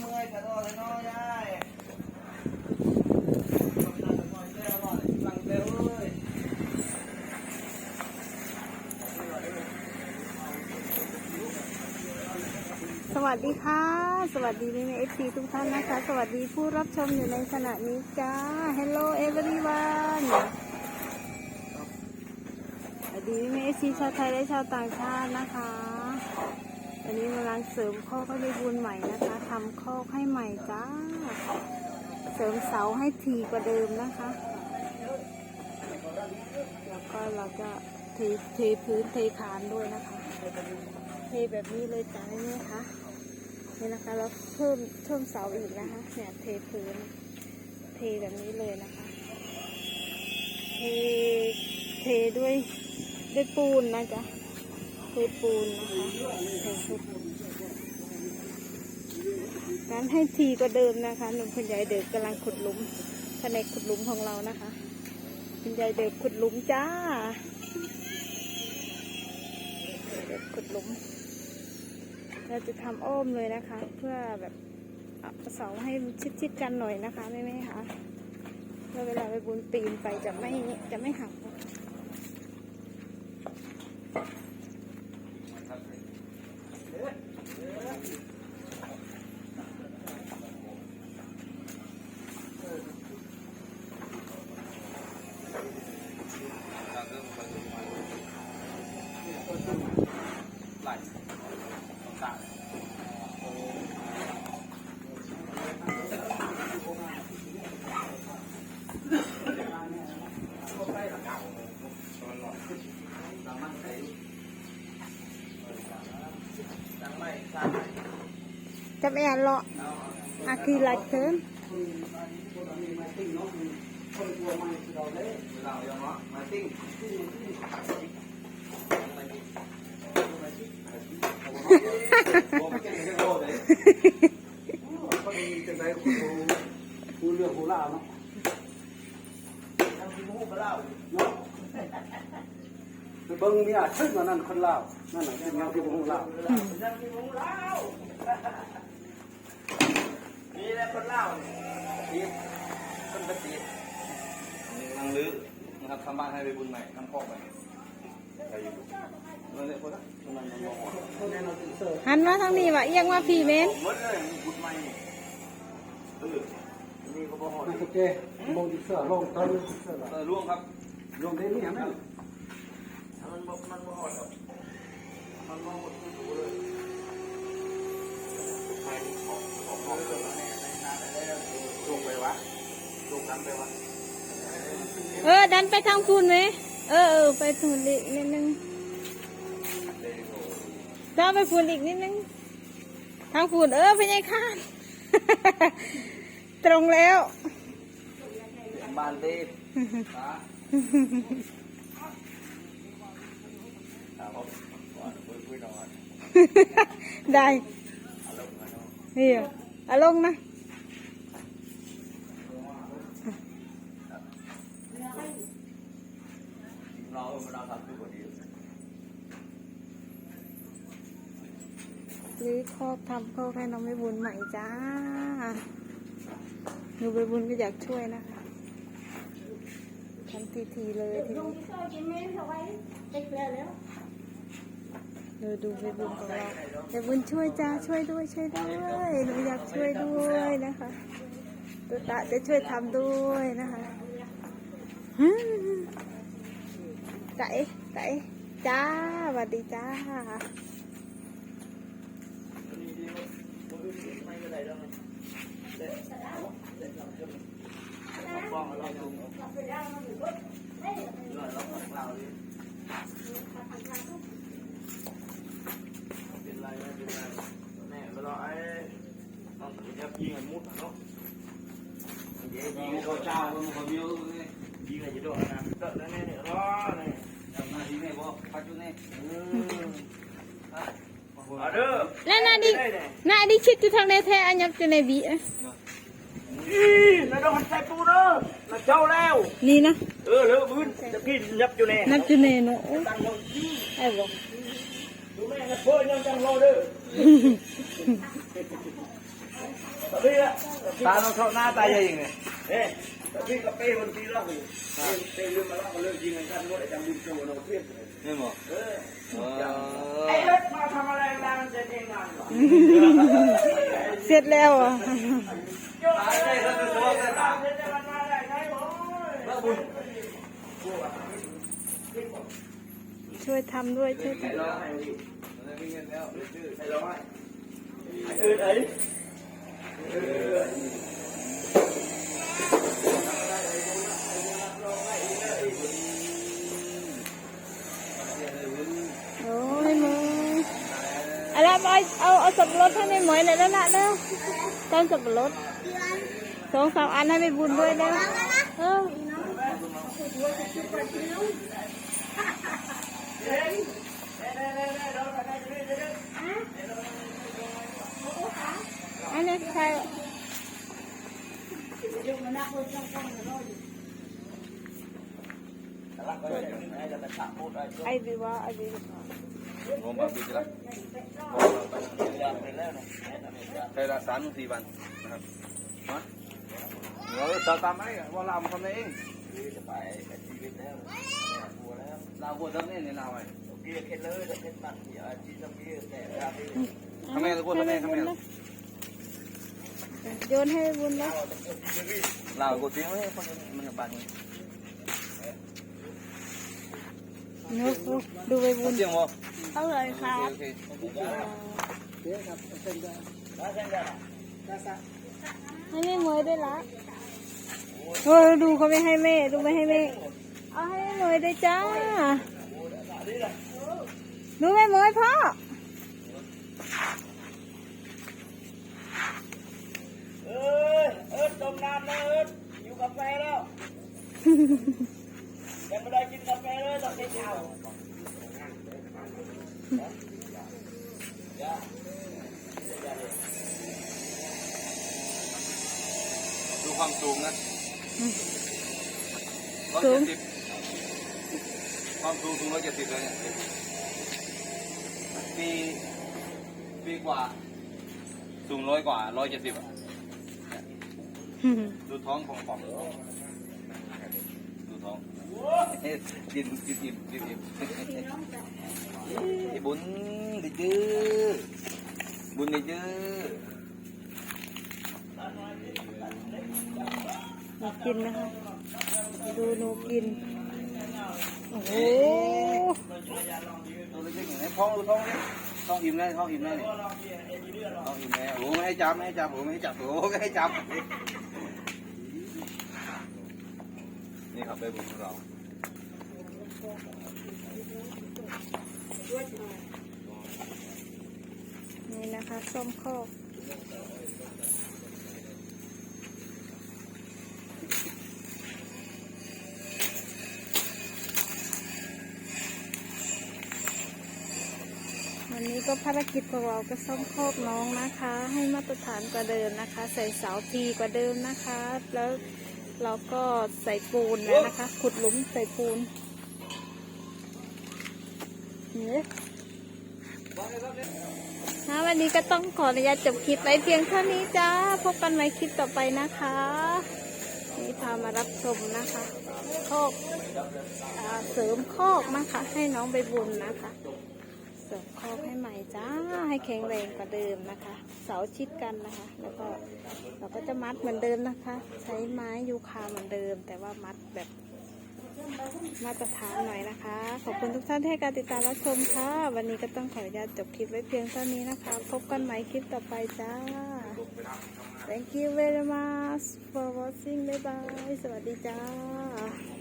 เมื่อยกระโดดเลยน้อยได้สวัสดีค่ะ สวัสดีแม่เอฟซีทุกท่านนะคะ สวัสดีผู้รับชมอยู่ในขณะนี้จ้า Hello everyone สวัสดีแม่เอฟซีชาวไทยและชาวต่างชาตินะคะ วันนี้กำลังเสริมข้อกให้ได้บุญใหม่นะคะทำข้อให้ใหม่จ้า เสริมเสาให้ถี่กว่าเดิมนะคะ แล้วก็เราจะเทเทพื้นเทคานด้วยนะคะ เทแบบนี้เลยจ้านี่นะคะนี่นะคะแล้วเพิ่มเพิ่มเสาอีกนะคะเนี่ยเทพื้น เทแบบนี้เลยนะคะ เทเทด้วยด้วยปูนนะจ๊ะ เทปูนนะคะเทปูนการให้ทีก็เดิมนะคะหนุ่มคุณยายเด็กกำลังขุดหลุมแผนกขุดหลุมของเรานะคะ คุณยายเด็กขุดหลุมจ้าเด็กขุดหลุม เราจะทำอ้อมเลยนะคะ เพื่อแบบเอาเสาให้ชิดๆกันหน่อยนะคะแม่ๆคะเพื่อเวลาไปบุญปีนไปจะไม่จะไม่หัก จะไม่อ่านเลาะอาคีลักเทินเราอย่างเนาะมาติ้งผมไม่เก่งแค่โดดเลยก็มีจังไดคุณผู้เรื่องผู้เล่าเนาะทำที่มูกมาเล่าเนาะเบิ้งเนี่ยชื่อว่านั่นคนเล่านั่นแหละเป็นเงาที่ผู้เล่าทำที่มูกเล่า นี่แหละคนเล่าเนี่ยคนปฏินังลื้อนะครับทำบ้านให้ไปบุญใหม่ทำคอกใหม่ใครอยู่นั่นแหละคนละนั่นนั่นมองคนนั้นเราติดเสิร์ฟหันมาทางนี้วะเอียงมาพี่เมนหมดเลยบุญใหม่เออนี่ก็บ่หอดนั่นโอเคลงติดเสิร์ฟลงตอนติดเสิร์ฟเออร่วงครับลงได้นี่ไหมมันบ่มันบ่หอดหรอกมันมองหมดทุกตัวเลยไปของของของเกิดมาในในนาได้แล้วลงไปวะลงน้ำไปวะ เออ ดันไปทางพูนไหม เออเออไปพูนอีกนิดนึงเจ้าไปพูนอีกนิดนึง ทางพูนเออไปยังข้านตรงแล้วบ้านเต้ตาตาบอกว่าคุยคุยนอนได้นี่อะเอาลงนะ เราเราทำทุกคนดีหรือครอบทำครอบให้น้องไปบุญใหม่จ้าหนูไปบุญก็อยากช่วยนะคะทำทีทีๆเลยทีนี้เดี๋ยวดูไปบุญของเราไปบุญช่วยจ้าช่วยด้วยช่วยด้วยหนูอยากช่วยด้วยนะคะตัวตาจะช่วยทำด้วยนะคะฮึ่ม ไก่ไก่จ้าสวัสดีจ้าเราดูเราเราเราดิเป็นไรไม่เป็นไรแน่เวลาไอ้ต้องยับยิงมุดเนาะยิงยิงเขาเจ้าเขาเบี้ยวยิงไอ้ยี่ดอกนะเตอะแน่เนี่ยรอเนี่ยทำมาดีแม่บอกปัจจุบันนี่อืม อะเด้อแล้วนาดินาดิชิดอยู่ทางในแท้อันยับอยู่ในบีนะนี่นายต้องหันใจปูเด้อมาเจ้าแล้ว นี่นะ เออเลือพื้นจะพี่ยับอยู่แน่นับอยู่ในเนาะโอ้ยตั้งลงไอ้บอกดูแม่นะเพื่อนยังจังโลเด้อตาต้องเท่าหน้าตาใหญ่ยังไงเอ๊ะพี่กับเป้มันตีรอบอยู่เป้เรื่องมาแล้วก็เรื่องจริงกันหมดไอ้จำบุญโจเราเพี้ยนเลยนี่หมอเออเอไอ้อเล็ก มาทำอะไรมามันจะเองงานหรอเสร็จแล้วอะโยนไอ้เล็กก็คือตัวแต่ตามเจะมันมาได้ไงโอ้ยช่วยทำด้วยช่วยทไอ้ร้องไห้ดิ ไม่เงินแล้วชื่อ ไอ้ร้องไห้ไอ้เออไอ้เออำโอ้ยมึง อยเอาเอาสับปะรดให้ไม่หมวยหน่อยแล้วละเร็วต้นสับปะรดสองสามอันให้ไม่บุญด้วยเร็วเอออันนี้ใคร ไอ้บิวะไอ้บิวะงงแบบนี้ละใช้ละสามถึงสี่วันนะครับมาเดี๋ยวตามตามไอ้ว่าเราทำเองเราควรทำเองเนื้องทำไมโยนให้บุญเราควรเสียงไว้คนมันกับบ้านเนื้อดูไปบุญเสียงวะอาเลยครับให้แม่หมวยด้วยละเออดูเขาไม่ให้แม่ดูไม่ให้แม่ เอาให้แม่หมยด้วยจ้า ดูแม่หมวยพ่อเอ้ยเอิร์ดจมน้ำนะเอิร์ดอยู่กาแฟแล้ว ไม่ได้กินกาแฟเลยตอนเช้าดูความสูงนะร้อยเจ็ดสิบความสูงสูงร้อยเจ็ดสิบเลยเนี่ยปีปีกว่า สูงร้อยกว่าร้อยเจ็ดสิบอะดูท้องของของดูท้องเอ๊ะ กินกินอิ่มกินอิ่มไอ้บุญดิจื้อบุญดิจื้อหนูกินนะคะดูหนูกิน โอ้โหตัวเล็กๆอย่างนี้ท้องท้องท้องอิ่มแล้วท้องอิ่มแล้วท้องอิ่มแล้วโอ้ไม่ให้จับไม่ให้จับโอ้ไม่ให้จับโอ้ไม่ให้จับนี่ครับไปบุญของเรา นี่นะคะส้มโคกวันนี้ก็ภารกิจของเราก็ส้มโคกน้องนะคะ ให้มาตรฐานกว่าเดิมนะคะ ใส่เสาทีกว่าเดิมนะคะ แล้วเราก็ใส่ปูนแล้วนะคะ ขุดหลุมใส่ปูน นะวันนี้ก็ต้องขออนุญาตจบคลิปไว้เพียงเท่านี้จ้า พบกันใหม่คลิปต่อไปนะคะ นี่พามารับชมนะคะโคกอ่าเสริมโคอกมาค่ะ ให้น้องใบบุญนะคะ เสริมโคอกให้ใหม่จ้า ให้แข็งแรงกว่าเดิมนะคะ เสาชิดกันนะคะ แล้วก็เราก็จะมัดเหมือนเดิมนะคะ ใช้ไม้ยูคาเหมือนเดิม แต่ว่ามัดแบบ มาตรฐานหน่อยนะคะ ขอบคุณทุกท่านที่ให้การติดตามรับชมค่ะ วันนี้ก็ต้องขออนุญาตจบคลิปไว้เพียงเท่านี้นะคะ พบกันใหม่คลิปต่อไปจ้า Thank you very much for watching บ๊ายบายสวัสดีจ้า